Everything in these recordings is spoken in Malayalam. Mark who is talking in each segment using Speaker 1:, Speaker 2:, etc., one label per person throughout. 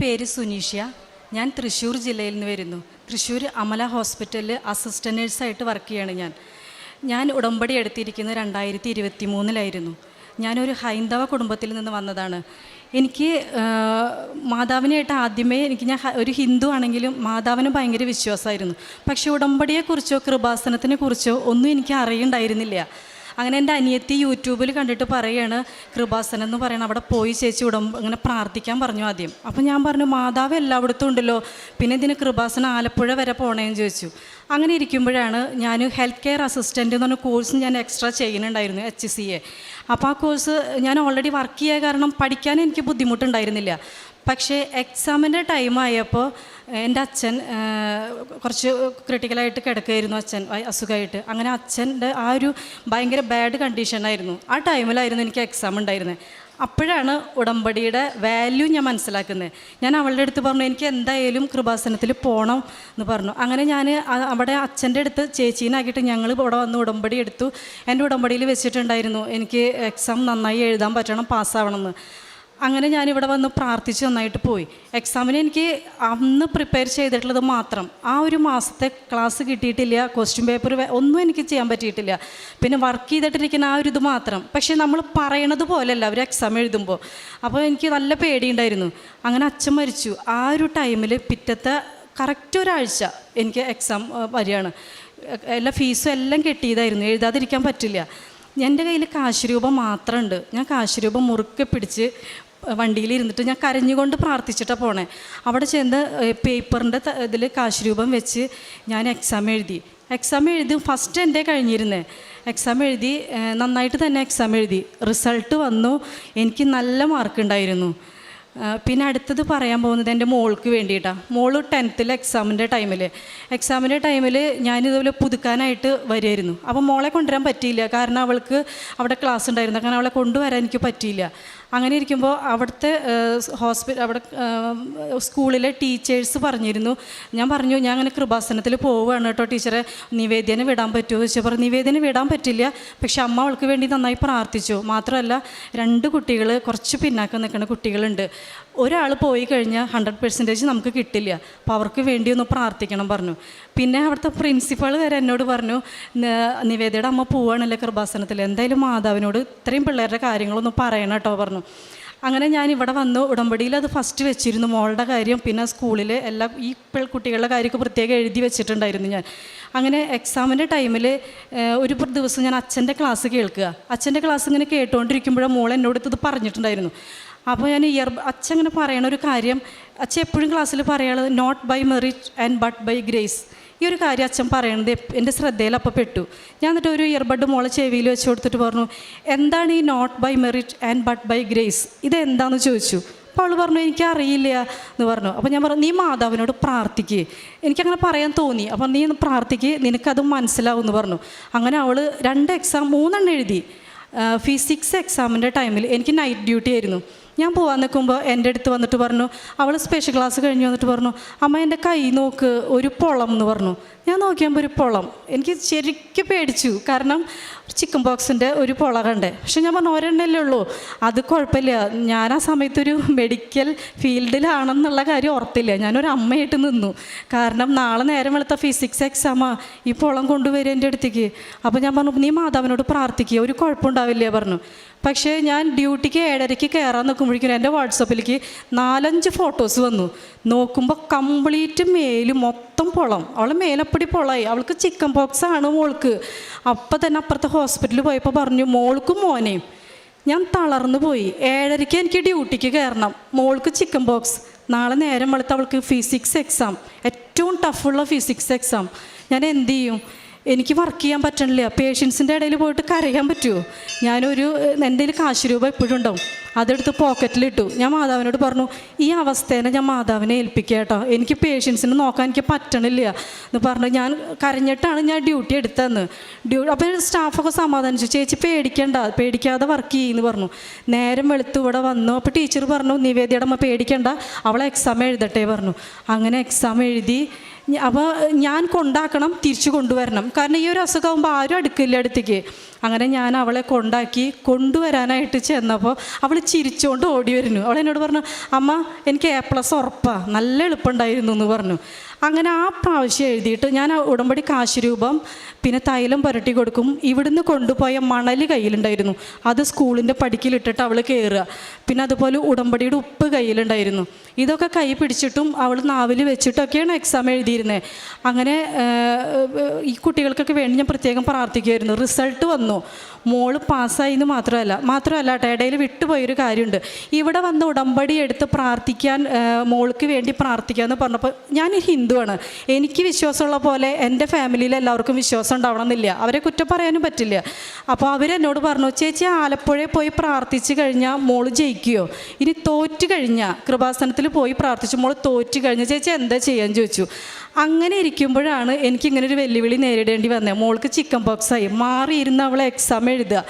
Speaker 1: പേര് സുനീഷ്യ. ഞാൻ തൃശ്ശൂർ ജില്ലയിൽ നിന്ന് വരുന്നു. തൃശ്ശൂർ അമല ഹോസ്പിറ്റലിൽ അസിസ്റ്റന്റ് നഴ്സായിട്ട് വർക്ക് ചെയ്യാണ് ഞാൻ. ഞാൻ ഉടമ്പടി എടുത്തിരിക്കുന്നത് രണ്ടായിരത്തി ഇരുപത്തി മൂന്നിലായിരുന്നു ഞാനൊരു ഹൈന്ദവ കുടുംബത്തിൽ നിന്ന് വന്നതാണ്. എനിക്ക് മാതാവിനെയായിട്ട് ആദ്യമേ എനിക്ക് ഞാൻ ഒരു ഹിന്ദു ആണെങ്കിലും മാതാവിന് ഭയങ്കര വിശ്വാസമായിരുന്നു. പക്ഷേ ഉടമ്പടിയെക്കുറിച്ചോ കൃപാസനത്തിനെ കുറിച്ചോ ഒന്നും എനിക്ക് അറിയണ്ടായിരുന്നില്ല. അങ്ങനെ എന്റെ അനിയത്തി യൂട്യൂബിൽ കണ്ടിട്ട് പറയാണ് കൃപാസനം എന്ന് പറയണം അവിടെ പോയി ചേച്ചി ഉടമ്പ അങ്ങനെ പ്രാർത്ഥിക്കാൻ പറഞ്ഞു ആദ്യം. അപ്പം ഞാൻ പറഞ്ഞു മാതാവ് എല്ലായിടത്തും ഉണ്ടല്ലോ പിന്നെ ഇതിന് കൃപാസനം ആലപ്പുഴ വരെ പോണേന്ന് ചോദിച്ചു. അങ്ങനെ ഇരിക്കുമ്പോഴാണ് ഞാൻ ഹെൽത്ത് കെയർ അസിസ്റ്റന്റ് എന്ന് പറഞ്ഞ കോഴ്സ് ഞാൻ എക്സ്ട്രാ ചെയ്യുന്നുണ്ടായിരുന്നു എച്ച് സി എ അപ്പോൾ ആ കോഴ്സ് ഞാൻ ഓൾറെഡി വർക്ക് ചെയ്യാൻ കാരണം പഠിക്കാൻ എനിക്ക് ബുദ്ധിമുട്ടുണ്ടായിരുന്നില്ല. പക്ഷേ എക്സാമിന്റെ ടൈം ആയപ്പോൾ എന്റെ അച്ഛൻ കുറച്ച് ക്രിട്ടിക്കലായിട്ട് കിടക്കുകയായിരുന്നു അച്ഛൻ അസുഖമായിട്ട് അങ്ങനെ അച്ഛന്റെ ആ ഒരു ഭയങ്കര ബാഡ് കണ്ടീഷനായിരുന്നു ആ ടൈമിലായിരുന്നു എനിക്ക് എക്സാം ഉണ്ടായിരുന്നത് അപ്പോഴാണ് ഉടമ്പടിയുടെ വാല്യൂ ഞാൻ മനസ്സിലാക്കുന്നത് ഞാൻ അവളുടെ അടുത്ത് പറഞ്ഞു എനിക്ക് എന്തായാലും കൃപാസനത്തിൽ പോകണം എന്ന് പറഞ്ഞു. അങ്ങനെ ഞാൻ അവിടെ അച്ഛന്റെ അടുത്ത് ചേച്ചീനാക്കിയിട്ട് ഞങ്ങൾ ഇവിടെ വന്ന് ഉടമ്പടി എടുത്തു. എന്റെ ഉടമ്പടിയിൽ വെച്ചിട്ടുണ്ടായിരുന്നു എനിക്ക് എക്സാം നന്നായി എഴുതാൻ പറ്റണം പാസ്സാവണമെന്ന് അങ്ങനെ ഞാനിവിടെ വന്ന് പ്രാർത്ഥിച്ച് നന്നായിട്ട് പോയി. എക്സാമിന് എനിക്ക് അന്ന് പ്രിപ്പയർ ചെയ്തിട്ടുള്ളത് മാത്രം. ആ ഒരു മാസത്തെ ക്ലാസ് കിട്ടിയിട്ടില്ല ക്വസ്റ്റ്യൻ പേപ്പർ ഒന്നും എനിക്ക് ചെയ്യാൻ പറ്റിയിട്ടില്ല. പിന്നെ വർക്ക് ചെയ്തിട്ടിരിക്കുന്ന ആ ഒരു ഇത് മാത്രം. പക്ഷേ നമ്മൾ പറയണത് പോലെയല്ല അവർ എക്സാം എഴുതുമ്പോൾ. അപ്പോൾ എനിക്ക് നല്ല പേടിയുണ്ടായിരുന്നു. അങ്ങനെ അച്ഛൻ മരിച്ചു. ആ ഒരു ടൈമിൽ പിറ്റത്തെ കറക്റ്റ് ഒരാഴ്ച എനിക്ക് എക്സാം വരികയാണ്. എല്ലാ ഫീസും എല്ലാം കെട്ടിയതായിരുന്നു. എഴുതാതിരിക്കാൻ പറ്റില്ല. എന്റെ കയ്യിൽ കാശ് രൂപ മാത്രമുണ്ട്. ഞാൻ കാശ് രൂപ മുറുക്കെ പിടിച്ച് വണ്ടിയിൽ ഇരുന്നിട്ട് ഞാൻ കരഞ്ഞുകൊണ്ട് പ്രാർത്ഥിച്ചിട്ടാണ് പോണേ. അവിടെ ചെന്ന് പേപ്പറിന്റെ ഇതിൽ കാശ് രൂപം വെച്ച് ഞാൻ എക്സാം എഴുതി. എക്സാം എഴുതി ഫസ്റ്റ് എന്റെ കഴിഞ്ഞിരുന്നേ. എക്സാം എഴുതി നന്നായിട്ട് തന്നെ എക്സാം എഴുതി. റിസൾട്ട് വന്നു എനിക്ക് നല്ല മാർക്ക് ഉണ്ടായിരുന്നു. പിന്നെ അടുത്തത് പറയാൻ പോകുന്നത് എന്റെ മോൾക്ക് വേണ്ടിയിട്ടാണ് മോൾ ടെൻത്തിൽ എക്സാമിന്റെ ടൈമിൽ എക്സാമിന്റെ ടൈമിൽ ഞാനിതുപോലെ പുതുക്കാനായിട്ട് വരുമായിരുന്നു അപ്പോൾ മോളെ കൊണ്ടുവരാൻ പറ്റിയില്ല. കാരണം അവൾക്ക് അവിടെ ക്ലാസ് ഉണ്ടായിരുന്നു കാരണം അവളെ കൊണ്ടുവരാൻ എനിക്ക് പറ്റിയില്ല. അങ്ങനെ ഇരിക്കുമ്പോൾ അവിടുത്തെ ഹോസ്പിറ്റൽ അവിടെ സ്കൂളിലെ ടീച്ചേഴ്സ് പറഞ്ഞിരുന്നു. ഞാൻ പറഞ്ഞു ഞാൻ അങ്ങനെ കൃപാസനത്തിൽ പോവുകയാണ് കേട്ടോ ടീച്ചറെ. നിവേദ്യനെ വിടാൻ പറ്റുമോ? ചോദിച്ചു. പറഞ്ഞു നിവേദ്യനെ വിടാൻ പറ്റില്ല. പക്ഷെ അമ്മ അവൾക്ക് വേണ്ടി നന്നായി പ്രാർത്ഥിച്ചു. മാത്രമല്ല രണ്ട് കുട്ടികൾ കുറച്ച് പിന്നാക്കം നിൽക്കുന്ന കുട്ടികളുണ്ട്. ഒരാൾ പോയി കഴിഞ്ഞാൽ ഹൺഡ്രഡ് പെർസെന്റേജ് നമുക്ക് കിട്ടില്ല. അപ്പോൾ അവർക്ക് വേണ്ടി ഒന്ന് പ്രാർത്ഥിക്കണം പറഞ്ഞു. പിന്നെ അവിടുത്തെ പ്രിൻസിപ്പൾ വരെ എന്നോട് പറഞ്ഞു നിവേദയുടെ അമ്മ പോവുകയാണല്ലേ കൃപാസനത്തിൽ. എന്തായാലും മാതാവിനോട് ഇത്രയും പിള്ളേരുടെ കാര്യങ്ങളൊന്ന് പറയണം കേട്ടോ പറഞ്ഞു. അങ്ങനെ ഞാൻ ഇവിടെ വന്നു. ഉടമ്പടിയിൽ അത് ഫസ്റ്റ് വെച്ചിരുന്നു. മോളുടെ കാര്യം പിന്നെ സ്കൂളിൽ എല്ലാ ഈ പെൺകുട്ടികളുടെ കാര്യമൊക്കെ പ്രത്യേകം എഴുതി വെച്ചിട്ടുണ്ടായിരുന്നു ഞാൻ. അങ്ങനെ എക്സാമിന്റെ ടൈമിൽ ഒരു ദിവസം ഞാൻ അച്ഛന്റെ ക്ലാസ് കേൾക്കുക. അച്ഛന്റെ ക്ലാസ് ഇങ്ങനെ കേട്ടുകൊണ്ടിരിക്കുമ്പോഴാണ് മോൾ എന്നോട് ഇത് പറഞ്ഞിട്ടുണ്ടായിരുന്നു. അപ്പോൾ ഞാൻ ഇയർ അച്ഛൻ ഇങ്ങനെ പറയണ ഒരു കാര്യം അച്ഛൻ എപ്പോഴും ക്ലാസ്സിൽ പറയാനുള്ളത് not by merit and but by grace ഈ ഒരു കാര്യം അച്ഛൻ പറയണത് എന്റെ ശ്രദ്ധയിൽ അപ്പോൾ പെട്ടു. ഞാൻ എന്നിട്ട് ഒരു ഇയർബഡ് മോളെ ചെവിയിൽ വെച്ച് കൊടുത്തിട്ട് പറഞ്ഞു എന്താണ് ഈ not by merit and but by grace ഇത് എന്താണെന്ന് ചോദിച്ചു. അപ്പോൾ അവൾ പറഞ്ഞു എനിക്ക് അറിയില്ല എന്ന് പറഞ്ഞു. അപ്പോൾ ഞാൻ പറഞ്ഞു നീ മാതാവിനോട് പ്രാർത്ഥിക്കുക എനിക്കങ്ങനെ പറയാൻ തോന്നി. അപ്പോൾ നീ പ്രാർത്ഥിക്കുക നിനക്കത് മനസ്സിലാവും എന്ന് പറഞ്ഞു. അങ്ങനെ അവൾ രണ്ട് എക്സാം മൂന്നെണ്ണം എഴുതി. ഫിസിക്സ് എക്സാമിന്റെ ടൈമിൽ എനിക്ക് നൈറ്റ് ഡ്യൂട്ടി ആയിരുന്നു. ഞാൻ പോകാൻ നിൽക്കുമ്പോൾ എന്റെ അടുത്ത് വന്നിട്ട് പറഞ്ഞു അവൾ സ്പെഷ്യൽ ക്ലാസ് കഴിഞ്ഞ് വന്നിട്ട് പറഞ്ഞു അമ്മ എന്റെ കൈ നോക്ക് ഒരു പൊളം എന്ന് പറഞ്ഞു. ഞാൻ നോക്കിയപ്പോൾ ഒരു പൊളം. എനിക്ക് ശരിക്കും പേടിച്ചു. കാരണം ചിക്കൻ ബോക്സിന്റെ ഒരു പൊള കണ്ടേ. പക്ഷെ ഞാൻ പറഞ്ഞു ഒരെണ്ണല്ലേ ഉള്ളൂ. അത് കുഴപ്പമില്ല. ഞാൻ ആ സമയത്തൊരു മെഡിക്കൽ ഫീൽഡിലാണെന്നുള്ള കാര്യം ഓർത്തില്ല. ഞാനൊരു അമ്മയായിട്ട് നിന്നു. കാരണം നാളെ നേരം വെളുത്ത ഫിസിക്സ് എക്സാമാ ഈ പൊളം കൊണ്ടുവരും എന്റെ അടുത്തേക്ക്. അപ്പോൾ ഞാൻ പറഞ്ഞു നീ മാതാവിനോട് പ്രാർത്ഥിക്കുക ഒരു കുഴപ്പമുണ്ടാവില്ലേ പറഞ്ഞു. പക്ഷേ ഞാൻ ഡ്യൂട്ടിക്ക് ഏഴരയ്ക്ക് കയറാൻ നിൽക്കുമ്പോഴേക്കും എന്റെ വാട്സപ്പിലേക്ക് നാലഞ്ച് ഫോട്ടോസ് വന്നു. നോക്കുമ്പോൾ കംപ്ലീറ്റ് മേൽ മൊത്തം പൊളം. അവൾ മേലപ്പടി പൊളായി. അവൾക്ക് ചിക്കൻ പോക്സ് ആണ് മോൾക്ക്. അപ്പം തന്നെ അപ്പുറത്തെ ഹോസ്പിറ്റലിൽ പോയപ്പോൾ പറഞ്ഞു മോൾക്കും മോനെയും ഞാൻ തളർന്നു പോയി. ഏഴരയ്ക്ക് എനിക്ക് ഡ്യൂട്ടിക്ക് കയറണം. മോൾക്ക് ചിക്കൻ ബോക്സ് നാളെ നേരം വെളുത്ത് അവൾക്ക് ഫിസിക്സ് എക്സാം. ഏറ്റവും ടഫുള്ള ഫിസിക്സ് എക്സാം. ഞാൻ എന്ത് ചെയ്യും? എനിക്ക് വർക്ക് ചെയ്യാൻ പറ്റണില്ല. പേഷ്യൻസിന്റെ ഇടയിൽ പോയിട്ട് കരയാൻ പറ്റുമോ ഞാനൊരു എന്റെ കയ്യിൽ കാശ് രൂപ എപ്പോഴും ഉണ്ടാവും. അതെടുത്ത് പോക്കറ്റിലിട്ടു ഞാൻ മാതാവിനോട് പറഞ്ഞു ഈ അവസ്ഥേനെ ഞാൻ മാതാവിനെ ഏൽപ്പിക്കുക കേട്ടോ എനിക്ക് പേഷ്യൻസിനെ നോക്കാൻ എനിക്ക് പറ്റണില്ല. എന്ന് പറഞ്ഞു. ഞാൻ കരഞ്ഞിട്ടാണ് ഞാൻ ഡ്യൂട്ടി എടുത്തതെന്ന് ഡ്യൂ അപ്പോൾ സ്റ്റാഫൊക്കെ സമാധാനിച്ചു. ചേച്ചി പേടിക്കണ്ട. പേടിക്കാതെ വർക്ക് ചെയ്യുമെന്ന് പറഞ്ഞു. നേരം വെളുത്ത് ഇവിടെ വന്നു. അപ്പോൾ ടീച്ചർ പറഞ്ഞു നിവേദിയുടെ അമ്മ പേടിക്കണ്ട. അവളെ എക്സാം എഴുതട്ടെ പറഞ്ഞു. അങ്ങനെ എക്സാം എഴുതി. അപ്പോൾ ഞാൻ കൊണ്ടാക്കണം തിരിച്ചു കൊണ്ടുവരണം. കാരണം ഈ ഒരു അസുഖമാകുമ്പോൾ ആരും അടുക്കില്ല അടുത്തേക്ക്. അങ്ങനെ ഞാൻ അവളെ കൊണ്ടാക്കി കൊണ്ടുവരാനായിട്ട് ചെന്നപ്പോൾ അവൾ ചിരിച്ചുകൊണ്ട് ഓടി വരുന്നു. അവൾ എന്നോട് പറഞ്ഞു അമ്മ എനിക്ക് എ പ്ലസ് ഉറപ്പാണ് നല്ല എളുപ്പമുണ്ടായിരുന്നു എന്ന് പറഞ്ഞു. അങ്ങനെ ആ പ്രാവശ്യം എഴുതിയിട്ട് ഞാൻ ഉടമ്പടി കാശ് രൂപം പിന്നെ തൈലം പുരട്ടി കൊടുക്കും. ഇവിടുന്ന് കൊണ്ടുപോയ മണൽ കയ്യിലുണ്ടായിരുന്നു. അത് സ്കൂളിന്റെ പടിക്കിലിട്ടിട്ട് അവൾ കയറുക പിന്നെ അതുപോലെ ഉടമ്പടിയുടെ ഉപ്പ് കയ്യിലുണ്ടായിരുന്നു. ഇതൊക്കെ കൈ പിടിച്ചിട്ടും അവൾ നാവിൽ വെച്ചിട്ടൊക്കെയാണ് എക്സാം എഴുതിയിരുന്നത് അങ്ങനെ ഈ കുട്ടികൾക്കൊക്കെ വേണ്ടി ഞാൻ പ്രത്യേകം പ്രാർത്ഥിക്കുമായിരുന്നു റിസൾട്ട് വന്നു. മോൾ പാസ്സായി എന്ന് മാത്രമല്ല മാത്രമല്ല കേട്ടോ ഇടയിൽ വിട്ടുപോയൊരു കാര്യമുണ്ട്. ഇവിടെ വന്ന് ഉടമ്പടി എടുത്ത് പ്രാർത്ഥിക്കാൻ മോൾക്ക് വേണ്ടി പ്രാർത്ഥിക്കാമെന്ന് പറഞ്ഞപ്പോൾ ഞാൻ ഹിന്ദുവാണ്. എനിക്ക് വിശ്വാസമുള്ള പോലെ എന്റെ ഫാമിലിയിൽ എല്ലാവർക്കും വിശ്വാസം ഉണ്ടാവണം എന്നില്ല അവരെ കുറ്റം പറയാനും പറ്റില്ല. അപ്പോൾ അവരെന്നോട് പറഞ്ഞു ചേച്ചി ആലപ്പുഴയിൽ പോയി പ്രാർത്ഥിച്ചു കഴിഞ്ഞാൽ മോൾ ജയിക്കുകയോ ഇനി തോറ്റു കഴിഞ്ഞാൽ കൃപാസനത്തിൽ പോയി പ്രാർത്ഥിച്ചു. മോൾ തോറ്റു കഴിഞ്ഞ. ചേച്ചി എന്താ ചെയ്യാൻ ചോദിച്ചു. അങ്ങനെ ഇരിക്കുമ്പോഴാണ് എനിക്കിങ്ങനെ ഒരു വെല്ലുവിളി നേരിടേണ്ടി വന്നത്. മോൾക്ക് ചിക്കൻ പോക്സ് ആയി. മാറിയിരുന്ന് അവളെ എക്സാം എഴുതുക.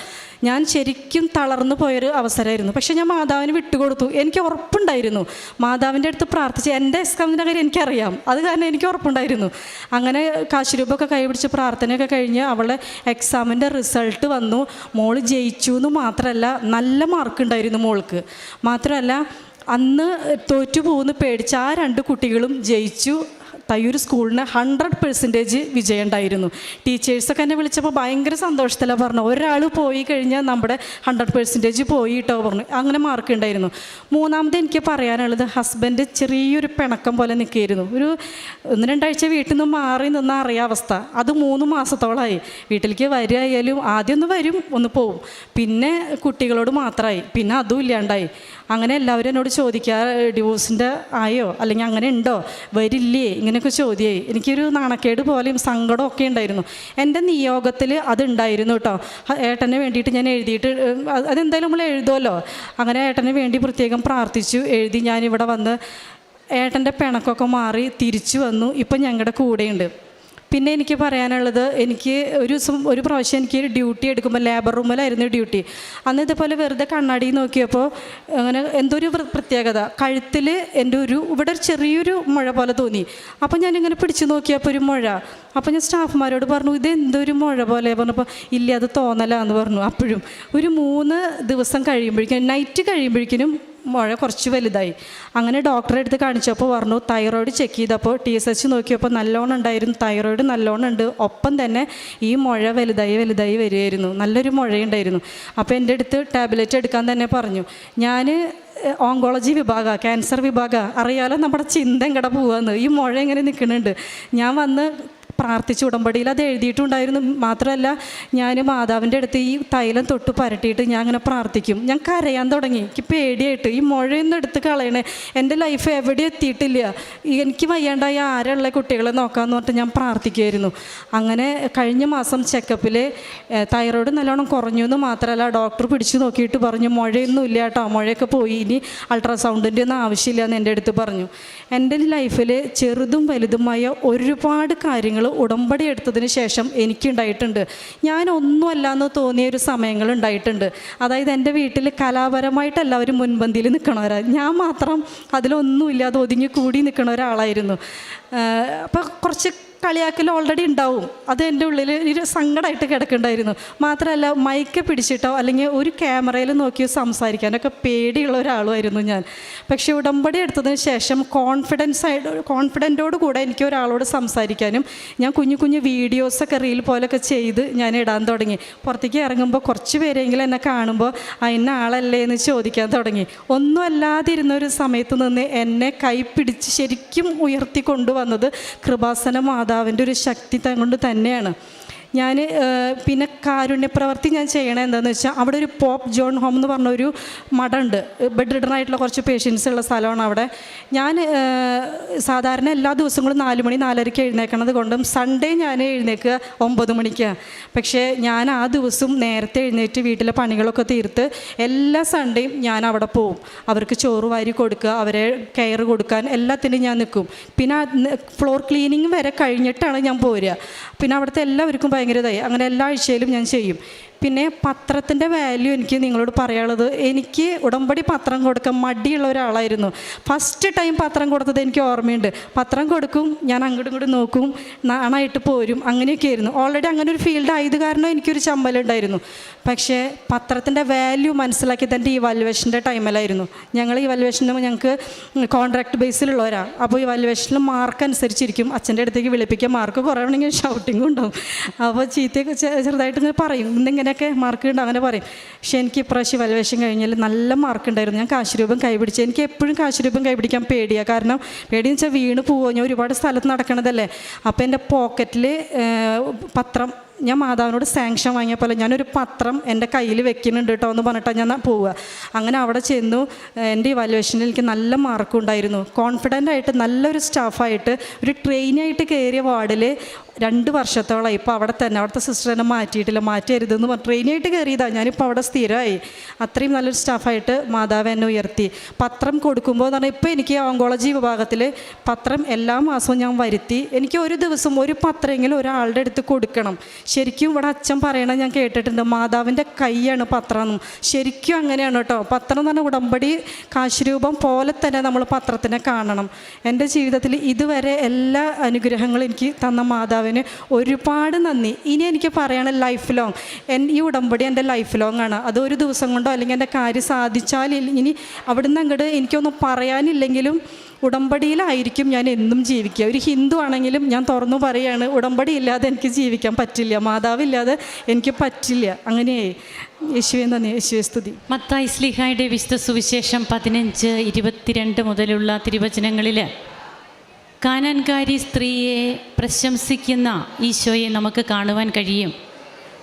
Speaker 1: ഞാൻ ശരിക്കും തളർന്നു പോയൊരു അവസരമായിരുന്നു. പക്ഷേ ഞാൻ മാതാവിന് വിട്ടുകൊടുത്തു. എനിക്ക് ഉറപ്പുണ്ടായിരുന്നു. മാതാവിന്റെ അടുത്ത് പ്രാർത്ഥിച്ച് എന്റെ എക്സാമിന്റെ കാര്യം എനിക്കറിയാം. അത് കാരണം എനിക്ക് ഉറപ്പുണ്ടായിരുന്നു. അങ്ങനെ കാശുരൂപൊക്കെ കൈപിടിച്ച് പ്രാർത്ഥനയൊക്കെ കഴിഞ്ഞ് അവളെ എക്സാമിന്റെ റിസൾട്ട് വന്നു. മോൾ ജയിച്ചു എന്ന് മാത്രമല്ല നല്ല മാർക്ക് ഉണ്ടായിരുന്നു മോൾക്ക്. മാത്രമല്ല അന്ന് തോറ്റു പോകുന്ന പേടിച്ച് ആ രണ്ട് കുട്ടികളും ജയിച്ചു. തയ്യൂർ സ്കൂളിന് ഹൺഡ്രഡ് പെർസെന്റേജ് വിജയം ഉണ്ടായിരുന്നു. ടീച്ചേഴ്സൊക്കെ എന്നെ വിളിച്ചപ്പോൾ ഭയങ്കര സന്തോഷത്തിലാണ് പറഞ്ഞു ഒരാൾ പോയി കഴിഞ്ഞാൽ നമ്മുടെ ഹൺഡ്രഡ് പെർസെന്റേജ് പോയി കേട്ടോ പറഞ്ഞു. അങ്ങനെ മാർക്ക് ഉണ്ടായിരുന്നു. മൂന്നാമത് എനിക്ക് പറയാനുള്ളത് ഹസ്ബൻഡ് ചെറിയൊരു പിണക്കം പോലെ നിൽക്കുകയായിരുന്നു. ഒരു ഒന്ന് രണ്ടാഴ്ച വീട്ടിൽ നിന്ന് മാറി നിന്ന അറിയാം അവസ്ഥ. അത് മൂന്ന് മാസത്തോളമായി വീട്ടിലേക്ക് വരികയായാലും ആദ്യം ഒന്ന് വരും ഒന്ന് പോവും. പിന്നെ കുട്ടികളോട് മാത്രമായി. പിന്നെ അതും ഇല്ലാണ്ടായി. അങ്ങനെ എല്ലാവരും എന്നോട് ചോദിക്കുക ഡിവോഴ്സിന്റെ ആയോ? അല്ലെങ്കിൽ അങ്ങനെ ഉണ്ടോ? വരില്ലേ? ഇങ്ങനെയൊക്കെ ചോദ്യമായി എനിക്കൊരു നാണക്കേട് പോലെയും സങ്കടമൊക്കെ ഉണ്ടായിരുന്നു. എന്റെ നിയോഗത്തിൽ അതുണ്ടായിരുന്നു കേട്ടോ ഏട്ടനെ വേണ്ടിയിട്ട് ഞാൻ എഴുതിയിട്ട് അത് അതെന്തായാലും നമ്മൾ എഴുതുമല്ലോ അങ്ങനെ ഏട്ടന് വേണ്ടി പ്രത്യേകം പ്രാർത്ഥിച്ചു. എഴുതി ഞാനിവിടെ വന്ന് ഏട്ടന്റെ പിണക്കൊക്കെ മാറി തിരിച്ചു വന്നു. ഇപ്പം ഞങ്ങളുടെ കൂടെയുണ്ട്. പിന്നെ എനിക്ക് പറയാനുള്ളത് എനിക്ക് ഒരു ദിവസം ഒരു പ്രാവശ്യം എനിക്ക് ഡ്യൂട്ടി എടുക്കുമ്പോൾ ലേബർ റൂമിലായിരുന്നു ഡ്യൂട്ടി. അന്ന് ഇതുപോലെ വെറുതെ കണ്ണാടി നോക്കിയപ്പോൾ അങ്ങനെ എന്തോ ഒരു പ്രത്യേകത. കഴുത്തിൽ എന്റെ ഒരു ഇവിടെ ഒരു ചെറിയൊരു മുഴ പോലെ തോന്നി. അപ്പോൾ ഞാനിങ്ങനെ പിടിച്ചു നോക്കിയപ്പോൾ ഒരു മുഴ. അപ്പോൾ ഞാൻ സ്റ്റാഫ്മാരോട് പറഞ്ഞു ഇത് എന്തൊരു മുഴ പോലെ? പറഞ്ഞപ്പോൾ ഇല്ല അത് തോന്നലാന്ന് പറഞ്ഞു. അപ്പോഴും ഒരു മൂന്ന് ദിവസം കഴിയുമ്പോഴേക്കും നൈറ്റ് കഴിയുമ്പോഴേക്കിനും മുഴ കുറച്ച് വലുതായി. അങ്ങനെ ഡോക്ടറെ അടുത്ത് കാണിച്ചപ്പോൾ പറഞ്ഞു തൈറോയിഡ് ചെക്ക് ചെയ്തപ്പോൾ ടി എസ് എച്ച് നോക്കിയപ്പോൾ നല്ലോണം ഉണ്ടായിരുന്നു. തൈറോയിഡ് നല്ലോണം ഉണ്ട്. ഒപ്പം തന്നെ ഈ മുഴ വലുതായി വലുതായി വരികയായിരുന്നു. നല്ലൊരു മുഴയുണ്ടായിരുന്നു. അപ്പോൾ എന്റെ അടുത്ത് ടാബ്ലറ്റ് എടുക്കാൻ തന്നെ പറഞ്ഞു. ഞാൻ ഓങ്കോളജി വിഭാഗ ക്യാൻസർ വിഭാഗ. അറിയാലോ നമ്മുടെ ചിന്ത എങ്ങടെ പോവാന്ന്. ഈ മുഴ എങ്ങനെ നിൽക്കുന്നുണ്ട്? ഞാൻ വന്ന് പ്രാർത്ഥിച്ചു ഉടമ്പടിയിൽ അത് എഴുതിയിട്ടുണ്ടായിരുന്നു. മാത്രമല്ല ഞാൻ മാതാവിന്റെ അടുത്ത് ഈ തൈലം തൊട്ട് പരട്ടിയിട്ട് ഞാൻ അങ്ങനെ പ്രാർത്ഥിക്കും. ഞാൻ കരയാൻ തുടങ്ങി. എനിക്ക് പേടിയായിട്ട് ഈ മുഴയൊന്നും എടുത്ത് കളയണേ. എന്റെ ലൈഫ് എവിടെ എത്തിയിട്ടില്ല. എനിക്ക് വയ്യാണ്ടായി ആരുള്ള കുട്ടികളെ നോക്കാമെന്ന് പറഞ്ഞിട്ട് ഞാൻ പ്രാർത്ഥിക്കുമായിരുന്നു അങ്ങനെ കഴിഞ്ഞ മാസം ചെക്കപ്പിൽ തൈറോയ്ഡ് നല്ലോണം കുറഞ്ഞു എന്ന് മാത്രമല്ല ഡോക്ടർ പിടിച്ചു നോക്കിയിട്ട് പറഞ്ഞു മുഴയൊന്നും ഇല്ല കേട്ടോ. മുഴയൊക്കെ പോയി. ഇനി അൾട്രാസൗണ്ടിന്റെ ഒന്നും ആവശ്യമില്ല എന്ന് എന്റെ അടുത്ത് പറഞ്ഞു. എന്റെ ലൈഫിൽ ചെറുതും വലുതുമായ ഒരുപാട് കാര്യങ്ങൾ ഉടമ്പടി എടുത്തതിന് ശേഷം എനിക്കുണ്ടായിട്ടുണ്ട്. ഞാൻ ഒന്നുമല്ല എന്ന് തോന്നിയ ഒരു സമയങ്ങൾ ഉണ്ടായിട്ടുണ്ട്. അതായത് എന്റെ വീട്ടിൽ കലാപരമായിട്ട് എല്ലാവരും മുൻപന്തിയിൽ നിൽക്കണവരാണ് ഞാൻ മാത്രം അതിലൊന്നുമില്ലാതെ ഒതുങ്ങി കൂടി നിൽക്കണ ഒരാളായിരുന്നു. അപ്പോൾ കുറച്ച് കളിയാക്കൽ ഓൾറെഡി ഉണ്ടാവും. അത് എന്റെ ഉള്ളിൽ ഒരു സങ്കടമായിട്ട് കിടക്കുന്നുണ്ടായിരുന്നു മാത്രമല്ല മൈക്ക് പിടിച്ചിട്ടോ അല്ലെങ്കിൽ ഒരു ക്യാമറയിൽ നോക്കിയോ സംസാരിക്കാനൊക്കെ പേടിയുള്ള ഒരാളുമായിരുന്നു ഞാൻ. പക്ഷേ ഉടമ്പടി എടുത്തതിന് ശേഷം കോൺഫിഡൻസ് ആയിട്ട് കോൺഫിഡന്റോട് കൂടെ എനിക്ക് ഒരാളോട് സംസാരിക്കാനും ഞാൻ കുഞ്ഞു കുഞ്ഞു വീഡിയോസൊക്കെ റീൽ പോലൊക്കെ ചെയ്ത് ഞാൻ ഇടാൻ തുടങ്ങി. പുറത്തേക്ക് ഇറങ്ങുമ്പോൾ കുറച്ച് പേരെങ്കിലും എന്നെ കാണുമ്പോൾ അതിന് ആളല്ലേ? എന്ന് ചോദിക്കാൻ തുടങ്ങി. ഒന്നുമല്ലാതിരുന്ന ഒരു സമയത്ത് നിന്ന് എന്നെ കൈ പിടിച്ച് ശരിക്കും ഉയർത്തി കൊണ്ടുവന്നത് കൃപാസന മാതാവിന്റെ ഒരു ശക്തി കൊണ്ട് തന്നെയാണ്. ഞാൻ പിന്നെ കാരുണ്യപ്രവർത്തി ഞാൻ ചെയ്യണത് എന്താണെന്ന് വെച്ചാൽ അവിടെ ഒരു പോപ്പ് ജോൺ ഹോം എന്ന് പറഞ്ഞൊരു മഠമുണ്ട് ബെഡ് റിഡൺ ആയിട്ടുള്ള കുറച്ച് പേഷ്യൻസ് ഉള്ള സ്ഥലമാണ് അവിടെ. ഞാൻ സാധാരണ എല്ലാ ദിവസങ്ങളും നാല് മണി നാലരയ്ക്ക് എഴുന്നേക്കണത് കൊണ്ടും സൺഡേ ഞാൻ എഴുന്നേക്കുക ഒമ്പത് മണിക്ക്. പക്ഷേ ഞാൻ ആ ദിവസം നേരത്തെ എഴുന്നേറ്റ് വീട്ടിലെ പണികളൊക്കെ തീർത്ത് എല്ലാ സൺഡേയും ഞാൻ അവിടെ പോവും. അവർക്ക് ചോറ് വാരി കൊടുക്കുക അവരെ കെയർ കൊടുക്കാൻ എല്ലാത്തിനും ഞാൻ നിൽക്കും പിന്നെ ഫ്ലോർ ക്ലീനിങ് വരെ കഴിഞ്ഞിട്ടാണ് ഞാൻ പോരുക. പിന്നെ അവിടുത്തെ എല്ലാവർക്കും ഭയങ്കരതായി. അങ്ങനെ എല്ലാ ആഴ്ചയിലും ഞാൻ ചെയ്യും. പിന്നെ പത്രത്തിന്റെ വാല്യൂ എനിക്ക് നിങ്ങളോട് പറയാനുള്ളത്. എനിക്ക് ഉടമ്പടി പത്രം കൊടുക്കാൻ മടിയുള്ള ഒരാളായിരുന്നു. ഫസ്റ്റ് ടൈം പത്രം കൊടുത്തത് എനിക്ക് ഓർമ്മയുണ്ട്. പത്രം കൊടുക്കും ഞാൻ അങ്ങോട്ടും ഇങ്ങോട്ടും നോക്കും നാണായിട്ട് പോരും അങ്ങനെയൊക്കെ ആയിരുന്നു. ഓൾറെഡി അങ്ങനെ ഒരു ഫീൽഡ് ആയത് കാരണം എനിക്കൊരു ചമ്മലുണ്ടായിരുന്നു പക്ഷേ പത്രത്തിന്റെ വാല്യൂ മനസ്സിലാക്കിയത് എന്റെ ഈ വാല്യുവേഷന്റെ ടൈമിലായിരുന്നു ഞങ്ങൾ ഈ വാല്യുവേഷന് ഞങ്ങൾക്ക് കോൺട്രാക്ട് ബേസിലുള്ളവരാണ് അപ്പോൾ ഈ വാല്യുവേഷനിൽ മാർക്ക് അനുസരിച്ചിരിക്കും. അച്ഛന്റെ അടുത്തേക്ക് വിളിപ്പിക്കുക മാർക്ക് കുറവാണെങ്കിൽ ഷൗട്ടിങ്ങും ഉണ്ടാവും. അപ്പോൾ ചീത്തയൊക്കെ ചെറുതായിട്ട് ഇങ്ങനെ പറയും. ഇന്നിങ്ങനെയൊക്കെ മാർക്ക് ഉണ്ട് അങ്ങനെ പറയും. പക്ഷേ എനിക്ക് ഇപ്രാവശ്യം വലവേഷം കഴിഞ്ഞാൽ നല്ല മാർക്ക് ഉണ്ടായിരുന്നു. ഞാൻ കാശ് രൂപം കൈപിടിച്ച്. എനിക്ക് എപ്പോഴും കാശ് രൂപം കൈപിടിക്കാൻ പേടിയാണ് കാരണം പേടിയെന്ന് വെച്ചാൽ വീണ് പോവുക ഞാൻ ഒരുപാട് സ്ഥലത്ത് നടക്കണതല്ലേ. അപ്പോൾ എന്റെ പോക്കറ്റിൽ പത്രം ഞാൻ മാതാവിനോട് സാങ്ഷൻ വാങ്ങിയ പോലെ ഞാനൊരു പത്രം എന്റെ കയ്യിൽ വെക്കുന്നുണ്ട് കേട്ടോ എന്ന് പറഞ്ഞിട്ടാണ് ഞാൻ പോവുക. അങ്ങനെ അവിടെ ചെന്നു. എന്റെ ഈ വാലുവേഷനിൽ എനിക്ക് നല്ല മാർക്കുണ്ടായിരുന്നു കോൺഫിഡന്റ് ആയിട്ട് നല്ലൊരു സ്റ്റാഫായിട്ട് ഒരു ട്രെയിനായിട്ട് കയറിയ വാർഡിൽ രണ്ട് വർഷത്തോളമായി ഇപ്പോൾ അവിടെ തന്നെ അവിടുത്തെ സിസ്റ്റർ എന്നെ മാറ്റിയിട്ടില്ല മാറ്റരുതെന്ന് പറഞ്ഞു ട്രെയിനായിട്ട് കയറിയതാണ് ഞാനിപ്പോൾ അവിടെ സ്ഥിരമായി. അത്രയും നല്ലൊരു സ്റ്റാഫായിട്ട് മാതാവ് എന്നെ ഉയർത്തി. പത്രം കൊടുക്കുമ്പോൾ എന്ന് പറഞ്ഞാൽ ഇപ്പോൾ എനിക്ക് ഓങ്കോളജി വിഭാഗത്തിൽ പത്രം എല്ലാ മാസവും ഞാൻ വരുത്തി. എനിക്ക് ഒരു ദിവസം ഒരു പത്രമെങ്കിലും ഒരാളുടെ അടുത്ത് കൊടുക്കണം. ശരിക്കും ഇവിടെ അച്ഛൻ പറയണത് ഞാൻ കേട്ടിട്ടുണ്ട്. മാതാവിന്റെ കൈയാണ് പത്രം ശരിക്കും അങ്ങനെയാണ് കേട്ടോ. പത്രം എന്ന് പറഞ്ഞാൽ ഉടമ്പടി കാശുരൂപം പോലെ തന്നെ നമ്മൾ പത്രത്തിനെ കാണണം. എന്റെ ജീവിതത്തിൽ ഇതുവരെ എല്ലാ അനുഗ്രഹങ്ങളും എനിക്ക് തന്ന മാതാവിന് ഒരുപാട് നന്ദി. ഇനി എനിക്ക് പറയാണ് ലൈഫ് ലോങ് എൻ ഈ ഉടമ്പടി എന്റെ ലൈഫ് ലോങ് ആണ്. അത് ഒരു ദിവസം കൊണ്ടോ അല്ലെങ്കിൽ എന്റെ കാര്യം സാധിച്ചാൽ ഇനി അവിടുന്ന് അങ്ങോട്ട് എനിക്കൊന്നും പറയാനില്ലെങ്കിലും ഉടമ്പടിയിലായിരിക്കും ഞാൻ എന്നും ജീവിക്കുക. ഒരു ഹിന്ദു ആണെങ്കിലും ഞാൻ തുറന്നു പറയാണ് ഉടമ്പടി ഇല്ലാതെ എനിക്ക് ജീവിക്കാൻ പറ്റില്ല. മാതാവില്ലാതെ എനിക്ക് പറ്റില്ല. അങ്ങനെയായി യേശുവെ നന്ദി. യേശുവെ സ്തുതി.
Speaker 2: മത്തായി സ്ലിഹായുടെ വിശുദ്ധ സുവിശേഷം പതിനഞ്ച് ഇരുപത്തിരണ്ട് മുതലുള്ള തിരുവചനങ്ങളിൽ കാനാൻകാരി സ്ത്രീയെ പ്രശംസിക്കുന്ന ഈശോയെ നമുക്ക് കാണുവാൻ കഴിയും.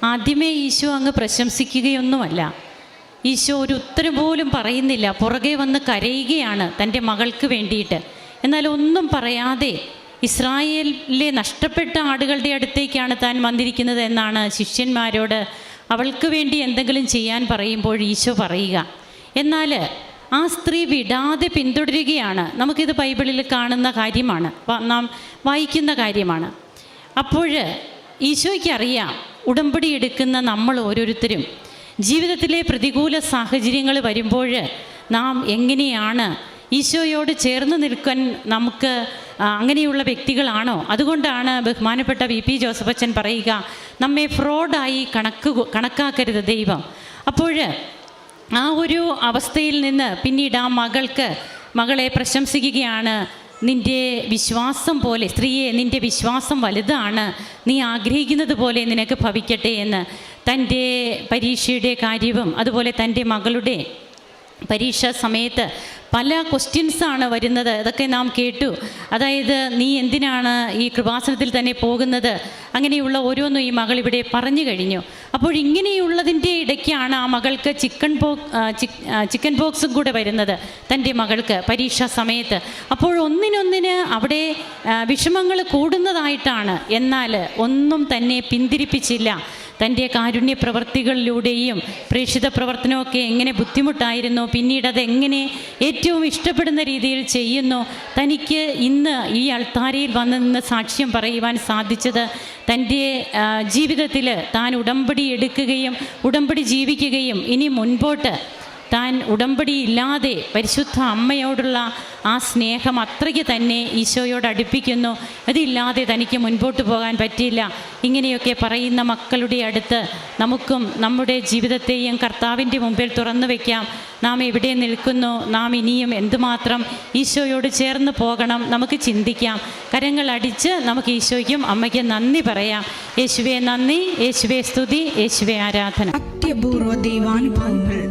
Speaker 2: ആദ്യമേ ഈശോ അങ്ങ് പ്രശംസിക്കുകയൊന്നുമല്ല. ഈശോ ഒരു ഉത്തരം പോലും പറയുന്നില്ല. പുറകെ വന്ന് കരയുകയാണ് തന്റെ മകൾക്ക് വേണ്ടിയിട്ട്. എന്നാൽ ഒന്നും പറയാതെ ഇസ്രായേലിലെ നഷ്ടപ്പെട്ട ആടുകളുടെ അടുത്തേക്കാണ് താൻ വന്നിരിക്കുന്നത് എന്നാണ് ശിഷ്യന്മാരോട് അവൾക്ക് വേണ്ടി എന്തെങ്കിലും ചെയ്യാൻ പറയുമ്പോൾ ഈശോ പറയുക. എന്നാൽ ആ സ്ത്രീ വിടാതെ പിന്തുടരുകയാണ്. നമുക്കിത് ബൈബിളിൽ കാണുന്ന കാര്യമാണ്. നാം വായിക്കുന്ന കാര്യമാണ്. അപ്പോൾ ഈശോയ്ക്ക് അറിയാം ഉടമ്പടി എടുക്കുന്ന നമ്മൾ ഓരോരുത്തരും. ജീവിതത്തിലെ പ്രതികൂല സാഹചര്യങ്ങൾ വരുമ്പോൾ നാം എങ്ങനെയാണ് ഈശോയോട് ചേർന്ന് നിൽക്കാൻ നമുക്ക് അങ്ങനെയുള്ള വ്യക്തികളാണോ? അതുകൊണ്ടാണ് ബഹുമാനപ്പെട്ട വി പി ജോസഫച്ചൻ പറയുക നമ്മെ ഫ്രോഡായി കണക്ക് കണക്കാക്കരുത് ദൈവം. അപ്പോൾ ആ ഒരു അവസ്ഥയിൽ നിന്ന് പിന്നീട് ആ മകൾക്ക് മകളെ പ്രശംസിക്കുകയാണ് നിന്റെ വിശ്വാസം പോലെ സ്ത്രീയെ നിന്റെ വിശ്വാസം വലുതാണ് നീ ആഗ്രഹിക്കുന്നത് പോലെ നിനക്ക് ഭവിക്കട്ടെ എന്ന് തന്റെ പരീക്ഷയുടെ കാര്യവും അതുപോലെ തന്റെ മകളുടെ പരീക്ഷാ സമയത്ത് പല ക്വസ്റ്റ്യൻസാണ് വരുന്നത്. അതൊക്കെ നാം കേട്ടു. അതായത് നീ എന്തിനാണ് ഈ കൃപാസനത്തിൽ തന്നെ പോകുന്നത്? അങ്ങനെയുള്ള ഓരോന്നും ഈ മകൾ ഇവിടെ പറഞ്ഞു കഴിഞ്ഞു. അപ്പോൾ ഇങ്ങനെയുള്ളതിന്റെ ഇടയ്ക്കാണ് ആ മകൾക്ക് ചിക്കൻ ബോ ചിക്കൻ ബോക്സും കൂടെ വരുന്നത് തന്റെ മകൾക്ക് പരീക്ഷാ സമയത്ത്. അപ്പോൾ ഒന്നിനൊന്നിന് അവിടെ വിഷമങ്ങൾ കൂടുന്നതായിട്ടാണ്. എന്നാൽ ഒന്നും തന്നെ പിന്തിരിപ്പിച്ചില്ല. തന്റെ കാരുണ്യ പ്രവർത്തികളിലൂടെയും പ്രേക്ഷിത പ്രവർത്തനമൊക്കെ എങ്ങനെ ബുദ്ധിമുട്ടായിരുന്നു പിന്നീട് അതെങ്ങനെ ഏറ്റവും ഇഷ്ടപ്പെടുന്ന രീതിയിൽ ചെയ്യുന്നു തനിക്ക് ഇന്ന് ഈ അൾത്താരയിൽ വന്ന് നിന്ന് സാക്ഷ്യം പറയുവാൻ സാധിച്ചത് തന്റെ ജീവിതത്തിൽ താൻ ഉടമ്പടി എടുക്കുകയും ഉടമ്പടി ജീവിക്കുകയും ഇനി മുൻപോട്ട് താൻ ഉടമ്പടി ഇല്ലാതെ പരിശുദ്ധ അമ്മയോടുള്ള ആ സ്നേഹം അത്രയ്ക്ക് തന്നെ ഈശോയോട് അടുപ്പിക്കുന്നു. അതില്ലാതെ തനിക്ക് മുൻപോട്ട് പോകാൻ പറ്റില്ല ഇങ്ങനെയൊക്കെ പറയുന്ന മക്കളുടെ അടുത്ത് നമുക്കും നമ്മുടെ ജീവിതത്തെയും കർത്താവിന്റെ മുമ്പിൽ തുറന്നു വയ്ക്കാം നാം എവിടെ നിൽക്കുന്നു? നാം ഇനിയും എന്തുമാത്രം ഈശോയോട് ചേർന്ന് പോകണം? നമുക്ക് ചിന്തിക്കാം. കരങ്ങൾ അടിച്ച് നമുക്ക് ഈശോയ്ക്കും അമ്മയ്ക്കും നന്ദി പറയാം. യേശുവെ നന്ദി യേശുവെ സ്തുതി യേശുവെ ആരാധന.
Speaker 3: അത്യപൂർവ ദൈവാനുഭവങ്ങൾ.